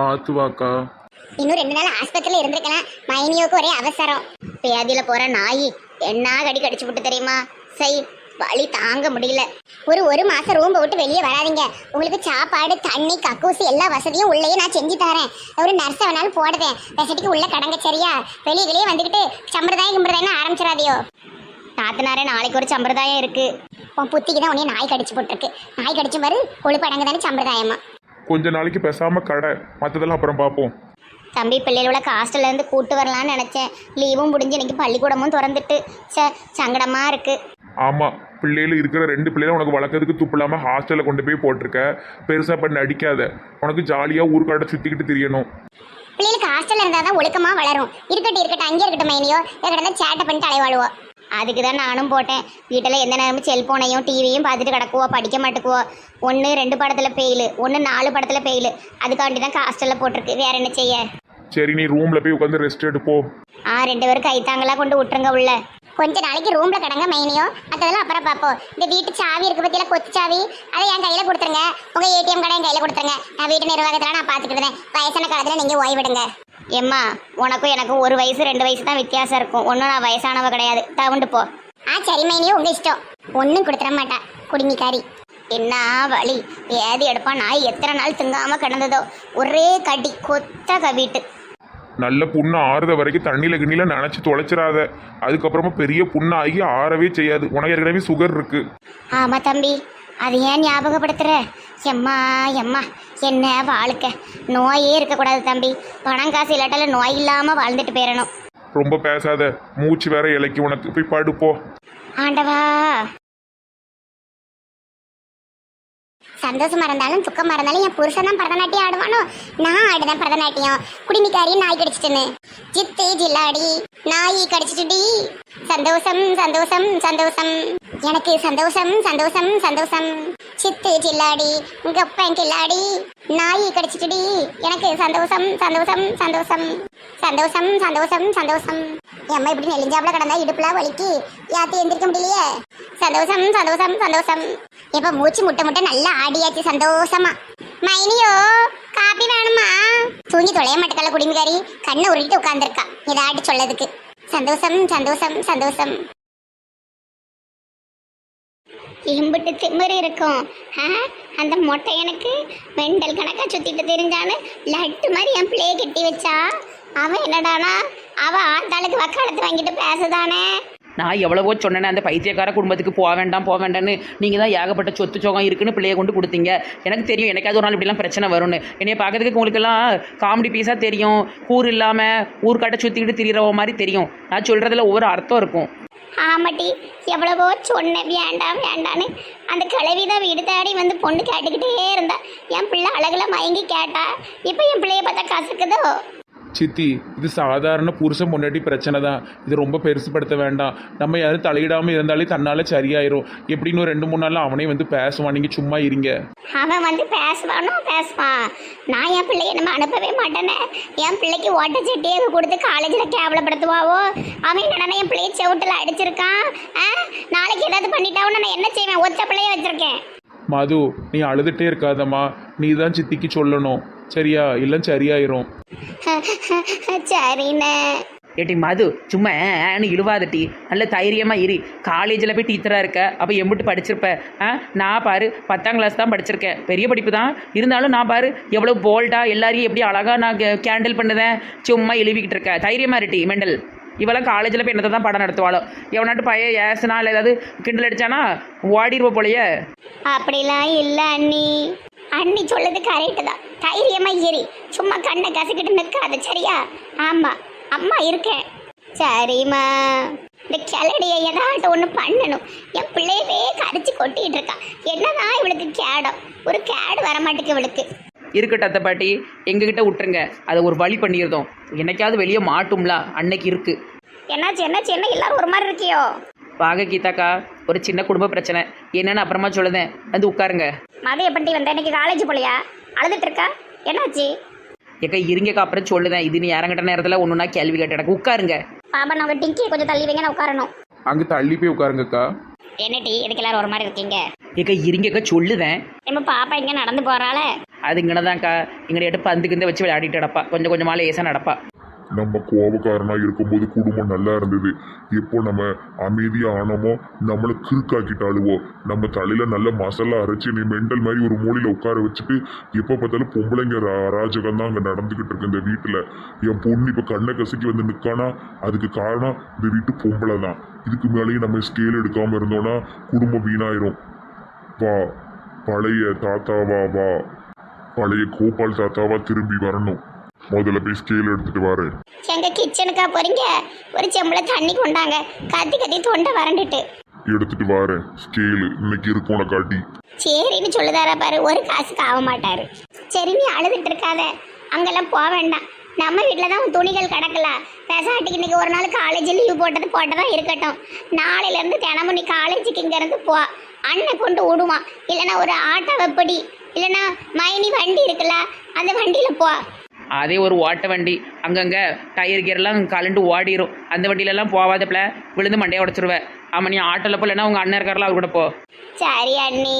பார்த்து வாக்கா இன்னும் ரெண்டு நாள் ஆஸ்பத்திரியில இருந்திருக்கலாம். மைனியோக்கு ஒரே அவசரம். பேதியில போற நாய் என்ன கடி கடிச்சு விட்டு தெரியுமா? சை வலி தாங்க முடியல. ஒரு ஒரு மாசம் ரூம் விட்டு வெளியே வராதீங்க. உங்களுக்கு சாப்பாடு தண்ணி கக்கூசி எல்லா வசதியும் உள்ளேயே நான் செஞ்சு தரேன். ஒரு நர்ஸை வேணாலும் போடுதேன் வசதிக்கு உள்ள கடங்க சரியா? வெளியே வெளியே வந்துக்கிட்டு சம்பிரதாயம் கிம்பிரதாயம் ஆரம்பிச்சிடாதியோ. நாத்தனாரே நாளைக்கு ஒரு சம்பிரதாயம் இருக்கு. உன் புத்திக்கு தான் உடனே நாய் கடிச்சு போட்டிருக்கு. நாய் கடிச்சு பாரு கொழுப்பு தானே சம்பிரதாயமா. கொஞ்ச நாளைக்கு பேசாம கடை மற்றதெல்லாம் அப்புறம் பார்ப்போம். தம்பி பிள்ளைகளோட ஹாஸ்டல்ல இருந்து கூட்டு வரலாம்னு நினைச்சேன். லீவும் முடிஞ்சு இன்னைக்கு பள்ளிக்கூடமும் திறந்துட்டு. சே சங்கடமா இருக்கு. ஆமா பிள்ளைகள் இருக்கிற ரெண்டு பிள்ளைகளும் உனக்கு வளர்க்கறதுக்கு துப்பு இல்லாம ஹாஸ்டல்ல கொண்டு போய் போட்டிருக்க. பெருசா பண்ண நடிக்காத. உனக்கு ஜாலியா ஊர்காட்ட சுத்திக்கிட்டு திரியணும். பிள்ளைகளுக்கு ஹாஸ்டல்ல இருந்தா தான் ஒழுக்கமா வளரும். இருக்கட்டும் இருக்கட்டும் அங்கே இருக்கட்டும் மைனியோ. எங்கிட்ட சேட்டை பண்ணிட்டு அலைவாழுவோம் அதுக்கு தான் நானும் போட்டேன். வீட்டில் எந்த நேரமும் செல்போனையும் டிவியும் பார்த்துட்டு கிடக்குவோ படிக்க மாட்டேக்குவோ. ஒன்று ரெண்டு படத்தில் பெயில் ஒன்று நாலு படத்தில் பெயில் அதுக்காண்டி தான் ஹாஸ்டலில் போட்டிருக்கு. வேற என்ன செய்ய? சரி நீ ரூம்ல போய் உட்காந்து ரெஸ்ட் எடுப்போ ஆ ரெண்டு பேரும் கைத்தாங்களா கொண்டு விட்டுருங்க உள்ள. கொஞ்ச நாளைக்கு ரூம்ல கடங்க மைனியோ. அதெல்லாம் அப்புறம் பார்ப்போம். இந்த வீட்டு சாவி இருக்கு பத்தியில கொத்து சாவி அதை என் கையில கொடுத்துருங்க. உங்க ஏடிஎம் கடை என் கையில கொடுத்துருங்க. நான் வீட்டு நிர்வாகத்துல நான் பாத்துக்கிட்டேன் வயசான காலத்துல நீங்க ஓய்விடுங்க. எம்மா உனக்கும் எனக்கும் ஒரு வயசு ரெண்டு வயசு தான் வித்தியாசம் இருக்கும். ஒன்றும் நான் வயசானவ கிடையாது. தவுண்டு போ. ஆ சரி மைனியோ உங்க இஷ்டம். ஒன்றும் கொடுத்துட மாட்டா. குடிமிக்காரி என்ன வலி? ஏது எடுப்பா? நாய் எத்தனை நாள் திங்காம கிடந்ததோ? ஒரே கடி கொத்த கவிட்டு. நல்ல புண்ணு ஆறுத வரைக்கும் தண்ணியில கிண்ணில நினைச்சு தொலைச்சிடாத. அதுக்கப்புறமா பெரிய புண்ணாகி ஆறவே செய்யாது. உனக்கு ஏற்கனவே சுகர் இருக்கு. ஆமா தம்பி. அது ஏன் ஞாபகப்படுத்துற? எம்மா எம்மா என்ன வாழ்க்கை? நோயே இருக்கக்கூடாது தம்பி. பணம் காசு இல்லாட்டால நோய் இல்லாம வாழ்ந்துட்டு போயிடணும் ரொம்ப பேசாத. மூச்சு வேற இலைக்கு உனக்கு. போய் படுப்போ. ஆண்டவா. சந்தோஷமா இருந்தாலும் துக்கமா இருந்தாலும் என் புருஷன் தான் பரதநாட்டியம் ஆடுவானோ? நான் ஆடுதான் பரதநாட்டியம். குடிமிக்காரி நாய் கடிச்சிட்டுன்னு. சித்து ஜில்லாடி. நாய் கடிச்சிட்டுடி. சந்தோஷம் சந்தோஷம் சந்தோஷம். எனக்கு சந்தோஷம் சந்தோஷம் சந்தோஷம். சித்து சில்லாடி உங்க கில்லாடி நாய் கடிச்சிட்டுடி எனக்கு சந்தோஷம் சந்தோஷம் சந்தோஷம். சந்தோஷம் சந்தோஷம் சந்தோஷம். அம்மா இப்படி நெலிஞ்சாப்புல கிடந்தா இடுப்புல வலிக்கு. யாத்தி எந்திரிக்க முடியலையே? சந்தோஷம் சந்தோஷம் சந்தோஷம். இப்ப மூச்சு முட்டை முட்டை நல்லா ஆடியாச்சு சந்தோஷமா. மைனியோ காப்பி வேணுமா? தூங்கி தொலைய மாட்டேக்கல குடிமிகாரி. கண்ணை உருட்டிட்டு உட்காந்துருக்கா இதாட்டி சொல்லதுக்கு. சந்தோஷம் சந்தோஷம் சந்தோஷம். எம்பிட்டு திமிரு இருக்கும். ஆ, அந்த மொட்டை எனக்கு மெண்டல் கணக்காக சுற்றிட்டு தெரிஞ்சான்னு லட்டு மாதிரி என் பிள்ளையை கட்டி வச்சா. அவன் என்னடானா? அவன் ஆண்டாளுக்கு வக்காலத்து வாங்கிட்டு பேசுதானே? நான் எவ்வளவோ சொன்னேன் அந்த பைத்தியக்கார குடும்பத்துக்கு போக வேண்டாம் போக வேண்டாம்னு. நீங்கள் தான் ஏகப்பட்ட சொத்து சோகம் இருக்குன்னு பிள்ளைய கொண்டு கொடுத்தீங்க. எனக்கு தெரியும் எனக்காவது ஒரு நாள் இப்படிலாம் பிரச்சனை வரும்னு. என்னைய பார்க்கறதுக்கு உங்களுக்கெல்லாம் காமெடி பீஸாக தெரியும். ஊர் இல்லாமல் ஊர்க்காட்ட சுற்றிக்கிட்டு திரியிற மாதிரி தெரியும். நான் சொல்கிறதுல ஒவ்வொரு அர்த்தம் இருக்கும். ஆமாட்டி எவ்வளவோ சொன்னேன். வேண்டாம் வேண்டான்னு. அந்த கிழவி தான் வீடு தேடி வந்து பொண்ணு கேட்டுக்கிட்டே இருந்தா என் பிள்ளை அழகில் மயங்கி கேட்டா இப்போ என் பிள்ளைய பார்த்தா கசக்குதோ? சித்தி இது சாதாரண புருஷன் முன்னாடி பிரச்சனை தான். இது ரொம்ப பெருசுப்படுத்த வேண்டாம். நம்ம யாரும் தலையிடாம இருந்தாலே தன்னால சரியாயிரும். எப்படின்னு ரெண்டு மூணு நாள்ல அவனே வந்து பேசுவான். நீங்க சும்மா இருங்க. அவன் வந்து பேசுவானோ? பேசுவான். நான் என் பிள்ளைய நம்ம அனுப்பவே மாட்டேனே. என் பிள்ளைக்கு ஓட்ட சட்டியை கொடுத்து காலேஜில் கேவலப்படுத்துவாவோ? அவன் என்னடா என் பிள்ளைய செவுட்டில் அடிச்சிருக்கான்? நாளைக்கு ஏதாவது பண்ணிட்டாவும் நான் என்ன செய்வேன்? ஒத்த பிள்ளைய வச்சிருக்கேன். மது நீ அழுதுட்டே இருக்காதம்மா. நீ தான் சித்திக்கு சொல்லணும். சரியா? இல்லை சரியாயிரும். சரிண்ணே. ஏட்டி மது சும்மா ஏன்னு இழுவாதட்டி நல்ல தைரியமாக இரு. காலேஜில் போய் டீச்சராக இருக்க. அப்போ எம்பிட்டு படிச்சிருப்ப. ஆ நான் பாரு பத்தாம் கிளாஸ் தான் படிச்சிருக்கேன். பெரிய படிப்பு தான். இருந்தாலும் நான் பாரு எவ்வளோ போல்டாக எல்லாரையும் எப்படி அழகாக நான் கேண்டில் பண்ணுதேன் சும்மா இழுவிக்கிட்டு இருக்கேன் தைரியமாக இருட்டி மெண்டல். இவெல்லாம் காலேஜில் போய் என்னத்தை தான் படம் நடத்துவாளோ? எவனாட்டு பையன் ஏசுனா இல்லை ஏதாவது கிண்டல் அடிச்சானா? ஓடிடுவோம் போலயே. அப்படிலாம் இல்லை அண்ணி. அண்ணி சொல்லுது கரெக்டு தான். தைரியமா ஏறி சும்மா கண்ணை கசக்கிட்டு நிற்காது சரியா? ஆமா அம்மா இருக்கேன். சரிம்மா. இந்த கிளடியை ஏதாட்டு ஒன்று பண்ணணும். என் பிள்ளையவே கடிச்சு கொட்டிட்டு இருக்கா. என்னதான் இவளுக்கு கேடம் ஒரு கேடு வர மாட்டேங்குது இவளுக்கு. இருக்கட்டும் அத்தை பாட்டி. எங்ககிட்ட விட்டுருங்க. அதை ஒரு வழி பண்ணியிருந்தோம் என்னைக்காவது வெளியே மாட்டும்ல அன்னைக்கு இருக்கு. என்னாச்சு என்னாச்சு? என்ன எல்லாரும் ஒரு மாதிரி இருக்கியோ? வாங்க கீதாக்கா ஒரு சின்ன குடும்ப பிரச்சனை. என்னன்னு அப்புறமா சொல்லுதேன். வந்து உட்காருங்க. மது எப்படி வந்த இன்னைக்கு காலேஜ் போலையா? அழுதுட்டு இருக்கா? என்னாச்சு? ஏக்கா இருங்கக்கா அப்புறம் சொல்லுதேன். இது நீ இறங்கிட்ட நேரத்தில் ஒன்றுனா கேள்வி கேட்டு எனக்கு உட்காருங்க. பாபா நாங்கள் டிங்கி கொஞ்சம் தள்ளி வைங்க நான் உட்காரணும். அங்கே தள்ளி போய் உட்காருங்கக்கா. என்ன டீ இதுக்கு எல்லாரும் ஒரு மாதிரி இருக்கீங்க? ஏக்கா இருங்கக்கா சொல்லுவேன் நம்ம பாப்பா இங்க நடந்து போறாளே. அது இங்கனதான்க்கா. இங்கடையாட்டு பந்து கிந்த வச்சு விளையாடிட்டு நடப்பா. கொஞ்சம் கொஞ்சமாக லேசாக நடப்பா. நம்ம கோபக்காரனா இருக்கும்போது குடும்பம் நல்லா இருந்தது. எப்போ நம்ம அமைதியாக ஆனோமோ நம்மளை கிறுக்காக்கிட்டாளுவோ நம்ம தலையில் நல்ல மசாலா அரைச்சி நீ மெண்டல் மாதிரி ஒரு மூலையில் உட்கார வச்சுட்டு எப்போ பார்த்தாலும் பொம்பளைங்க ரா- அராஜகம் தான் அங்கே நடந்துக்கிட்டு இருக்கு இந்த வீட்டில். என் பொண்ணு இப்போ கண்ணை கசக்கி வந்து நிற்கானா அதுக்கு காரணம் இந்த வீட்டு பொம்பளை தான். இதுக்கு மேலேயும் நம்ம ஸ்கேல் எடுக்காமல் இருந்தோன்னா குடும்பம் வீணாயிரும். வா பழைய தாத்தாவா வா. பழைய கோபால் தாத்தாவா திரும்பி வரணும். முதல்ல போய் ஸ்கேல் எடுத்துட்டு வரேன். எங்க கிச்சனுக்கா போறீங்க? ஒரு செம்பள தண்ணி கொண்டாங்க. கத்தி கத்தி தொண்டை வறண்டுட்டு. எடுத்துட்டு வரேன். ஸ்கேலு இன்னைக்கு இருக்கும் உனக்கு அடி சரின்னு சொல்லுதாரா பாரு. ஒரு காசுக்கு ஆக மாட்டாரு. சரி நீ அழுதுட்டு இருக்காத. அங்கெல்லாம் போக வேண்டாம். நம்ம வீட்டில் தான் உன் துணிகள் கிடக்கல. பெசாட்டிக்கு இன்னைக்கு ஒரு நாள் காலேஜ் லீவ் போட்டது போட்டதா இருக்கட்டும். நாளையிலேருந்து தினமும் நீ காலேஜுக்கு இங்கேருந்து போ. அண்ணன் கொண்டு விடுவான். இல்லைன்னா ஒரு ஆட்டோவை பிடி இல்லைன்னா மைனி வண்டி இருக்குல்ல அந்த வண்டியில் போ. அதே ஒரு ஓட்ட வண்டி. அங்கங்கே டயர் கீரெல்லாம் கலண்டு ஓடிரும். அந்த வண்டியிலலாம் போவாதப்பில் விழுந்து மண்டையை உடச்சிருவேன் ஆமாம் நீ ஆட்டோவில் போலன்னா உங்கள் அண்ணன் இருக்காரில் அவர் கூட போ. சரி அண்ணி.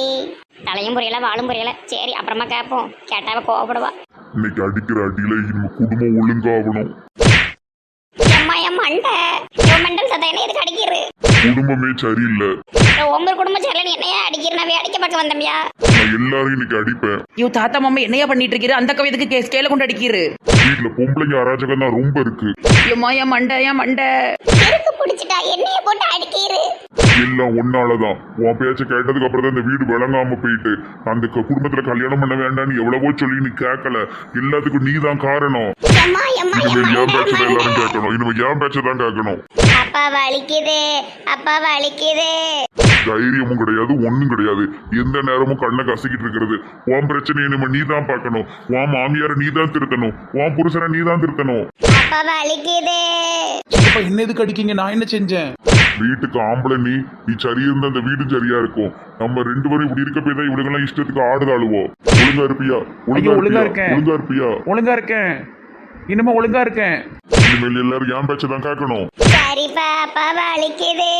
தலையும் புரியல வாழும் புரியல. சரி அப்புறமா கேட்போம் கேட்டாவ கோவப்படுவா. இன்னைக்கு அடிக்கிற அடியில நம்ம குடும்பம் ஒழுங்காகணும் எம்மா என் மண்டை. மண்டல் சத்தம் என்ன எதுக்கு குடும்பமே சரியில்லை. உங்க குடும்பம் சரியில்லை நீ என்னையா அடிக்கிற? நான் வேடிக்கை பார்க்க வந்தம்பியா நான் எல்லாரையும் இன்னைக்கு அடிப்பேன். ஐயோ தாத்தா மாமா என்னையா பண்ணிட்டு இருக்கிற அந்த கவிதைக்கு ஸ்கேல கொண்டு அடிக்கிறு வீட்டுல பொம்பளைங்க அராஜகம் தான் ரொம்ப இருக்கு. ஐயோம்மா என் மண்டை என் மண்டை. எதுக்கு பிடிச்சிட்டா என்னைய போட்டு அடிக்கிறு எல்லாம் ஒன்னாலதான். உன் பேச்ச கேட்டதுக்கு அப்புறம் தான் இந்த வீடு விளங்காம போயிட்டு அந்த க- குடும்பத்துல கல்யாணம் பண்ண வேண்டாம்னு எவ்வளவோ சொல்லி நீ கேட்கல எல்லாத்துக்கும் நீ தான் காரணம் எம்மா எம்மா இனிமேல் என் பேச்ச தான் எல்லாரும் எம்மா கேட்கணும். இனிமேல் என் பேச்ச தான் கேட்கணும். அப்பா வலிக்குது அப்பா வலிக்குது. தைரியமும் கிடையாது ஒண்ணும் கிடையாது. எந்த நேரமும் கண்ணை கசக்கிட்டு இருக்கிறது. உன் பிரச்சனையை நம்ம நீ தான் பார்க்கணும். உன் மாமியாரை நீ தான் திருத்தணும். உன் புருஷனை நீ தான் திருத்தணும். அப்பா என்ன எதுக்கு அடிக்கீங்க? நான் என்ன செஞ்சேன்? வீட்டுக்கு ஆம்பளை நீ நீ சரி இருந்தா அந்த வீடும் சரியா இருக்கும். நம்ம ரெண்டு பேரும் இப்படி இருக்க போய் தான் இவனுங்கெல்லாம் இஷ்டத்துக்கு ஆடுதாளுவோம் ஒழுங்கா இருப்பியா? ஒழுங்கா ஒழுங்கா இருக்கேன். ஒழுங்கா இருப்பியா? ஒழுங்கா இருக்கேன். இனிமே ஒழுங்கா இருக்கேன். இனிமேல் எல்லாரும் என் பேச்சை தான் கேட்கணும். சரிப்பா அப்பா வலிக்குது.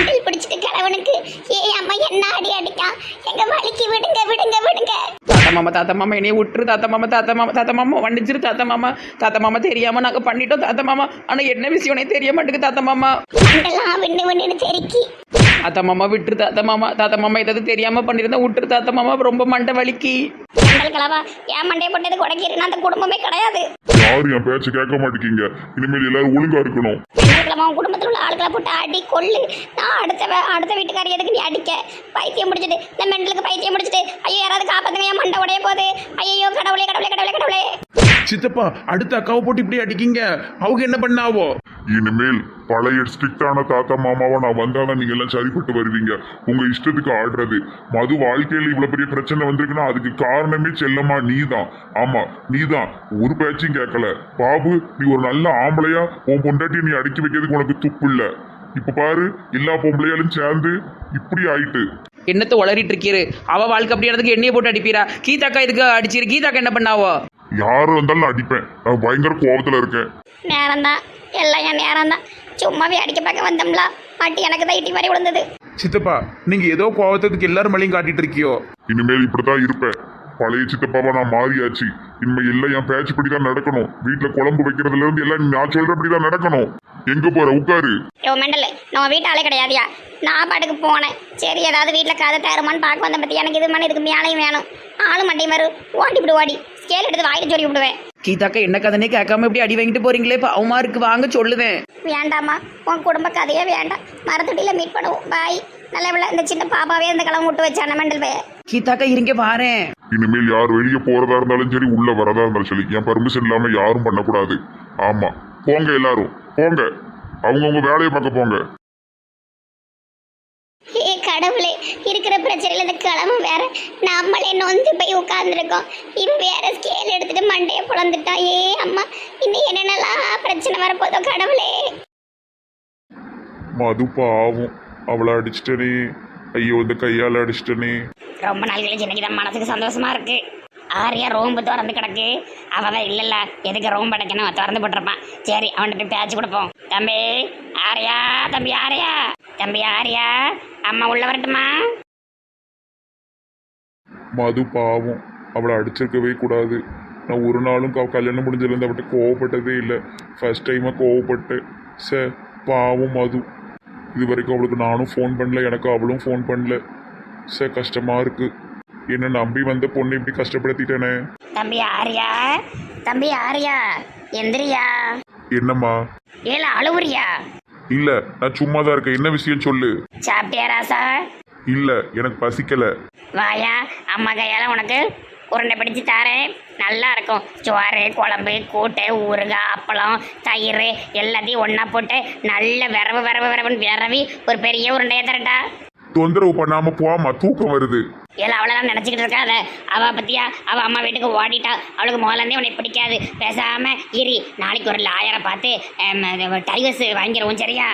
மண்டல் பிடிச்சிட்டு கிழவனுக்கு ஏ அம்மா என்ன அடி அடிக்கான் எங்க வலிக்கு விடுங்க விடுங்க விடுங்க. தாத்தா மாமா தாத்தா மாமா என்னைய விட்டுரு தாத்தா மாமா தாத்தா மாமா தாத்தா மாமா வண்டிச்சிரு தாத்தா மாமா. தாத்தா மாமா தெரியாம நாங்க பண்ணிட்டோம் தாத்தா மாமா. ஆனா என்ன விஷயம்னே தெரிய மாட்டேங்குது தாத்தா மாமா? மண்டெல்லாம் விண்ணு விண்ணுன்னு தெருக்கி. தாத்தா மாமா விட்டுரு தாத்தா மாமா. தாத்தா மாமா ஏதாவது தெரியாம பண்ணிருந்தா விட்டுரு தாத்தா மாமா. ரொம்ப மண்டை வலிக்கு. மண்டல் கிழவா ஏன் மண்டையை போட்டது குடைக்கிறேன்னா அந்த குடும்பமே கிடையாது. யாரும் என் பேச்சை கேட்க மாட்டேங்கிங்க. இனிமேல் எல்லாரும் ஒழுங்கா இருக்கணும். மண்டல் உன் குடும்பத்தில் உள்ள ஆட்களை போட்டு அடி கொள்ளு நான் அடுத்த அடுத்த வீட்டுக்காரி எதுக்கு நீ அடிக்க? பைத்தியம் முடிச்சுட்டு இந்த மெண்டலுக்கு பைத்தியம் முடிச்சுட்டு ஐயோ யாராவது காப்பாத்துங்க என் மண்டை உடைய போகுது. ஐயோ கடவுளே கடவுளே கடவுளே கடவுளே. சித்தப்பா அடுத்த அக்காவை போட்டு இப்படி அடிக்கீங்க. அவங்க என்ன பண்ணாவோ? இனிமேல் பழைய ஸ்ட்ரிக்டான தாத்தா மாமாவா நான் வந்தாதான் நீங்க எல்லாம் சரிப்பட்டு வருவீங்க. உங்க இஷ்டத்துக்கு ஆடுறது. மது வாழ்க்கையில இவ்வளவு பெரிய பிரச்சனை வந்திருக்குன்னா அதுக்கு காரணமே செல்லம்மா நீதான். ஆமா நீதான். ஒரு பேச்சையும் கேட்கல. பாபு நீ ஒரு நல்ல ஆம்பளையா உன் பொண்டாட்டியை நீ அடக்கி வைக்கிறதுக்கு உனக்கு துப்பு இல்ல. இப்ப பாரு எல்லா பொம்பளையாலும் சேர்ந்து இப்படி ஆயிட்டு. என்னத்தை உளறிட்டு இருக்கீரு? அவ வாழ்க்கை அப்படி இடத்துக்கு எண்ணெயை போட்டு அடிப்பீரா? கீதாக்கா இதுக்கு அடிச்சிரு? கீதாக்கா என்ன பண்ணாவோ? யாரும் வந்தாலும் நான் அடிப்பேன். நான் பயங்கர கோபத்துல இருக்கேன். நேரம்தான். எல்லாம் என் நேரம்தான். சும்மாவே அடிக்க பார்க்க வந்தோம்ல. பாட்டி எனக்கு தான் இட்டி மாதிரி விழுந்தது. சித்தப்பா நீங்க ஏதோ கோவத்ததுக்கு எல்லாரும் மேலேயும் காட்டிட்டு இருக்கியோ? இனிமேல் இப்படித்தான் இருப்பேன். பழைய சித்தப்பாவா நான் மாறியாச்சு. இனிமே எல்லாம் என் பேச்சுப்படி தான் நடக்கணும். வீட்டுல குழம்பு வைக்கிறதுல இருந்து எல்லாம் நான் சொல்றபடி தான் நடக்கணும். எங்க போற? உட்காரு. யோ மெண்டல். நான் வீட்டு ஆளே கிடையாதியா? நான் பாட்டுக்கு போனேன். சரி ஏதாவது வீட்டில் கதை தருமான்னு பார்க்க வந்த பற்றி எனக்கு இது மாதிரி இதுக்கு மேலேயும் வேணும். ஆளு மண்டை மாதிரி ஓடி விடு ஓடி. ஸ்கேல் எடுத்து வாயில சொல்லி விடுவேன். கீதாக்கா என்ன கதனே கேட்காம இப்படி அடி வாங்கிட்டு போறீங்களே? இப்போ அவமா இருக்கு வாங்க சொல்லுவேன். வேண்டாம்மா. உன் குடும்ப கதையே வேண்டாம். மரத்தொட்டியில் மீட் பண்ணுவோம். பாய் நல்ல இந்த சின்ன பாப்பாவே இந்த கிளம்ப விட்டு வச்சான மெண்டல் பே கீதாக்கா இருங்க வாரேன். இனிமேல் யார் வெளியே போறதா இருந்தாலும் சரி உள்ள வரதா இருந்தாலும் சரி என் பர்மிஷன் இல்லாம யாரும் பண்ணக்கூடாது. ஆமா. போங்க எல்லாரும். போங்க. அவங்கவுங்க வேலையை பார்க்க போங்க. கடவுளே இருக்கிற பிரச்சனையில் இந்த கிழமை வேற நம்மளே நொந்து போய் உட்காந்துருக்கோம் இவன் வேற ஸ்கேல் எடுத்துட்டு மண்டையை புலந்துட்டான் ஏ அம்மா இன்னும் என்னென்னலாம் பிரச்சனை வரப்போதோ கடவுளே. மது பாவம். அவளை அடிச்சிட்டனே. ஐயோ இந்த கையால அடிச்சிட்டனே. ரொம்ப நாள் கழிச்சு இன்னைக்கு தான் மனசுக்கு சந்தோஷமா இருக்கு. ஆரியா ரோம்பு திறந்து கிடக்கு. அவன் தான் இல்லைல்ல எதுக்கு ரோம்பு அடைக்கணும்? திறந்து போட்டிருப்பான். சரி அவன்கிட்ட போய் பேச்சு கொடுப்போம். தம்பி ஆரியா தம்பி ஆரியா. தம்பி ஆரியா அம்மா உள்ள வரட்டுமா? மது பாவம். அவளை அடிச்சிருக்கவே கூடாது. நான் ஒரு நாளும் க- கல்யாணம் முடிஞ்சதுலேருந்து அவட்ட கோவப்பட்டதே இல்லை. ஃபர்ஸ்ட் டைமாக கோவப்பட்டேன் சார் பாவம் மது. இது வரைக்கும் அவளுக்கு நானும் ஃபோன் பண்ணல எனக்கு அவளும் ஃபோன் பண்ணல. சார் கஷ்டமாக இருக்குது என்னை நம்பி வந்த பொண்ணு இப்படி கஷ்டப்படுத்திட்டேனே. தம்பி ஆரியா தம்பி ஆரியா எந்திரியா? என்னம்மா? ஏல அழுவுறியா? இல்லை நான் சும்மா தான் இருக்கேன். என்ன விஷயம் சொல்லு? சாப்பிட்டியா ராசா இல்லை எனக்கு பசிக்கலை. வாயா அம்மா கையால உனக்கு உருண்டை பிடிச்சு தாரேன். நல்லா இருக்கும். சோறு குழம்பு கூட்டு ஊறுகாய் அப்பளம் தயிர் எல்லாத்தையும் ஒன்றா போட்டு நல்ல விரவு விரவு விரவுன்னு விரவி ஒரு பெரிய உருண்டையை தரட்டா. தொந்தரவு பண்ணாமல் போமா தூக்கம் வருது. ஏல அவளெல்லாம் நினச்சிக்கிட்டு இருக்காத. அவ பத்தியா? அவ அம்மா வீட்டுக்கு ஓடிட்டா. அவளுக்கு முதலேருந்தே உன்னை பிடிக்காது. பேசாம இரி. நாளைக்கு ஒரு லாயரை பார்த்து டைவர்ஸ் வாங்கிடுவோம் சரியா?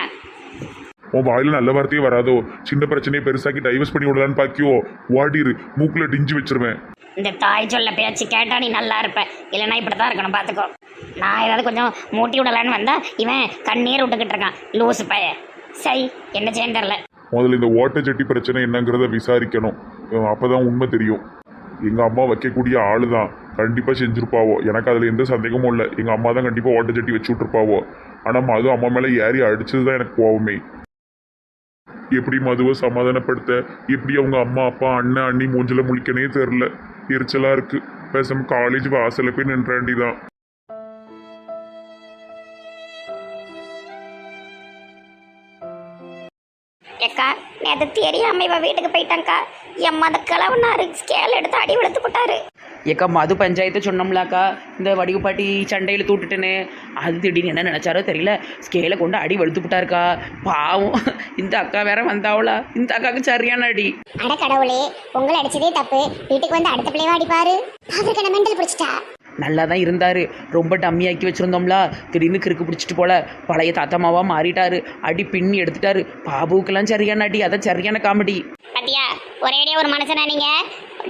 உன் வாயில நல்ல வார்த்தையே வராதோ? சின்ன பிரச்சனையை பெருசாக்கி டைவர்ஸ் பண்ணி விடலான்னு பாக்கியோ? வாடிரு மூக்குல டிஞ்சு வச்சிருவேன். இந்த தாய் சொல்ல பேச்சு கேட்டா நீ நல்லா இருப்ப. இல்லைன்னா இப்படி தான் இருக்கணும் பார்த்துக்கோ நான் ஏதாவது கொஞ்சம் மூட்டி விடலான்னு வந்தா இவன் கண்ணீர் விட்டுக்கிட்டு இருக்கான். லூசு பைய சரி என்ன செய்யன்னு தெரில முதல்ல இந்த ஓட்டச்சட்டி பிரச்சனை என்னங்கிறத விசாரிக்கணும். அப்போ தான் உண்மை தெரியும். எங்கள் அம்மா வைக்கக்கூடிய ஆளு தான் கண்டிப்பாக செஞ்சுருப்பாவோ. எனக்கு அதில் எந்த சந்தேகமும் இல்லை. எங்கள் அம்மா தான் கண்டிப்பாக ஓட்டச்சட்டி வச்சு விட்ருப்பாவோ ஆனால் மது அம்மா மேலே ஏறி அடிச்சதுதான் எனக்கு கோவமே. எப்படி மதுவை சமாதானப்படுத்த? எப்படி அவங்க அம்மா அப்பா அண்ணன் அண்ணி மூஞ்சில முழிக்கனே தெரில எரிச்சலாக இருக்கு. பேசாமல் காலேஜ் வாசலில் போய் நின்றாண்டிதான். ஏக்கா நேற்று தெரியாம இவ வீட்டுக்கு போயிட்டாங்க்கா என் மத கிழவனாரு ஸ்கேல் எடுத்து அடி வெளுத்து போட்டாரு. ஏக்கா மது பஞ்சாயத்து சொன்னோம்லாக்கா. இந்த வடிவு பாட்டி சண்டையில் தூட்டுட்டேன்னு அது திடீர்னு என்ன நினச்சாரோ தெரியல. ஸ்கேலை கொண்டு அடி வெளுத்து விட்டாருக்கா பாவம். இந்த அக்கா வேற வந்தாவளா. இந்த அக்காவுக்கு சரியான அடி. அட கடவுளே உங்களை அடிச்சதே தப்பு. வீட்டுக்கு வந்து அடுத்த பிள்ளைவா அடிப்பாரு. அவருக்கு மெண்டல் பிடிச்சிட்டா? நல்லா தான் இருந்தார். ரொம்ப டம்மியாக்கி வச்சுருந்தோம்ல. திடீர்னு கிறுக்கு பிடிச்சிட்டு போல. பழைய தாத்தம்மாவா மாறிட்டாரு. அடி பின்னி எடுத்துட்டாரு. பாபுக்கெல்லாம் சரியான அடி. அதான் சரியான காமெடி பாத்தியா? ஒரேடியா ஒரு மனுஷனா நீங்க?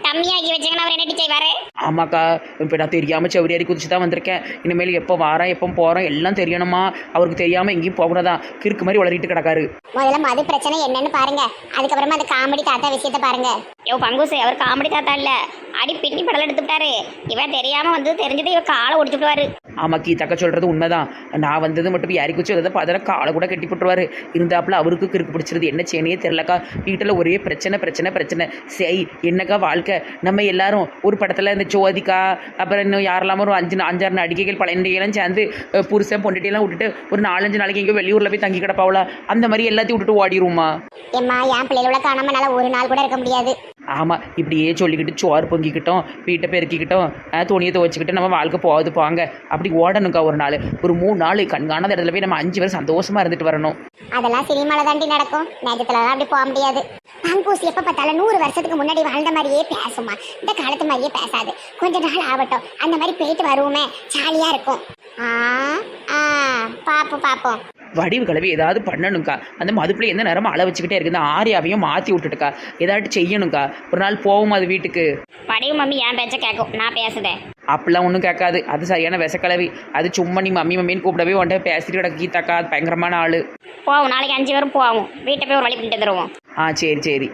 டம்மியாக்கி வச்சீங்கன்னா அவர் என்ன செய்வாரு? ஆமாக்கா. இப்போ நான் தெரியாமல் செவரியாரி குதிச்சு தான் வந்திருக்கேன். இனிமேல் எப்போ வாரேன் எப்போ போகிறோம் எல்லாம் தெரியணுமா? அவருக்கு தெரியாமல் எங்கேயும் போகக்கூடாதான் கிறுக்கு மாதிரி வளரிட்டு கிடக்காரு. முதல்ல மது பிரச்சனை என்னன்னு பாருங்க. அதுக்கப்புறமா அந்த காமெடி தாத்தா விஷயத்த பாருங்க. யோ பங்குசு அவர் காமெடி தாத்தா இல்ல. அடி பின்னி படல எடுத்துட்டாரு. இவன் தெரியாம வந்து தெரிஞ்சது இவ காலை ஒடிச்சுட்டுவாரு ஆமாம் கீதாக்கா சொல்கிறது உண்மைதான். நான் வந்தது மட்டும் யாரி குச்சி வந்ததை பார்த்தா காலை கூட கட்டி போட்டுருவாரு. இருந்தாப்புல அவருக்கு கிறுக்கு பிடிச்சிருது. என்ன செய்யணையே தெரிலக்கா வீட்டில் ஒரே பிரச்சனை பிரச்சனை பிரச்சனை. சரி என்னக்கா வாழ்க்கை? நம்ம எல்லாரும் ஒரு படத்தில் இந்த ஜோதிகா அப்புறம் இன்னும் யாரெல்லாமோ ஒரு அஞ்சு அஞ்சாறு நடிகைகள் பழையெல்லாம் சேர்ந்து அஹ், புருஷன் பொண்டிட்டியெல்லாம் விட்டுட்டு ஒரு நாலஞ்சு நாளைக்கு எங்கேயோ வெளியூரில் போய் தங்கி கிடப்பாவளா அந்த மாதிரி எல்லாத்தையும் விட்டுட்டு ஓடிடுவோமா ஏம்மா என் பிள்ளைகளோட காணாம என்னால ஒரு நாள் கூட இருக்க முடியாது. ஆமாம் இப்படியே சொல்லிக்கிட்டு சோறு பொங்கிக்கிட்டோம் வீட்டை பெருக்கிக்கிட்டோம் துணியை துவச்சிக்கிட்டு நம்ம வாழ்க்கை போகுது போங்க. அப்படி ஓடணுக்கா ஒரு நாள். ஒரு மூணு நாள் கண்காணாத இடத்துல போய் நம்ம அஞ்சு பேர் சந்தோஷமாக இருந்துட்டு வரணும். அதெல்லாம் சினிமாவில் தாண்டி நடக்கும். நேரத்துலலாம் அப்படி போக முடியாது. பாம்பூசி எப்போ பார்த்தாலும் நூறு வருஷத்துக்கு முன்னாடி வாழ்ந்த மாதிரியே பேசுமா இந்த காலத்து மாதிரியே பேசாது. கொஞ்ச நாள் ஆகட்டும். அந்த மாதிரி போயிட்டு வருவோமே. ஜாலியாக இருக்கும். ஆ ஆ பார்ப்போம் பாப்போம். வடிவு கலவி ஏதாவது பண்ணணும்க்கா. அந்த மதுப்பிள்ளை எந்த நேரமும் அள வச்சுக்கிட்டே இருக்கு. இந்த ஆரியாவையும் மாற்றி விட்டுட்டுக்கா. ஏதாட்டு செய்யணும்க்கா. ஒரு நாள் போவோம் அது வீட்டுக்கு. வடிவு மம்மி என் பேச்ச கேட்கும் நான் பேசுதேன் அப்படிலாம் ஒன்றும் கேட்காது. அது சரியான விசக்கலவி. அது சும்மா நீ மம்மி மம்மின்னு கூப்பிடவே உன்ட்ட பேசிட்டு கிடக்கு கீதாக்கா. அது பயங்கரமான ஆள். போவோம். நாளைக்கு அஞ்சு பேரும் போவோம். வீட்டை போய் ஒரு வழி பண்ணிட்டு தருவோம் ஆ சரி சரி.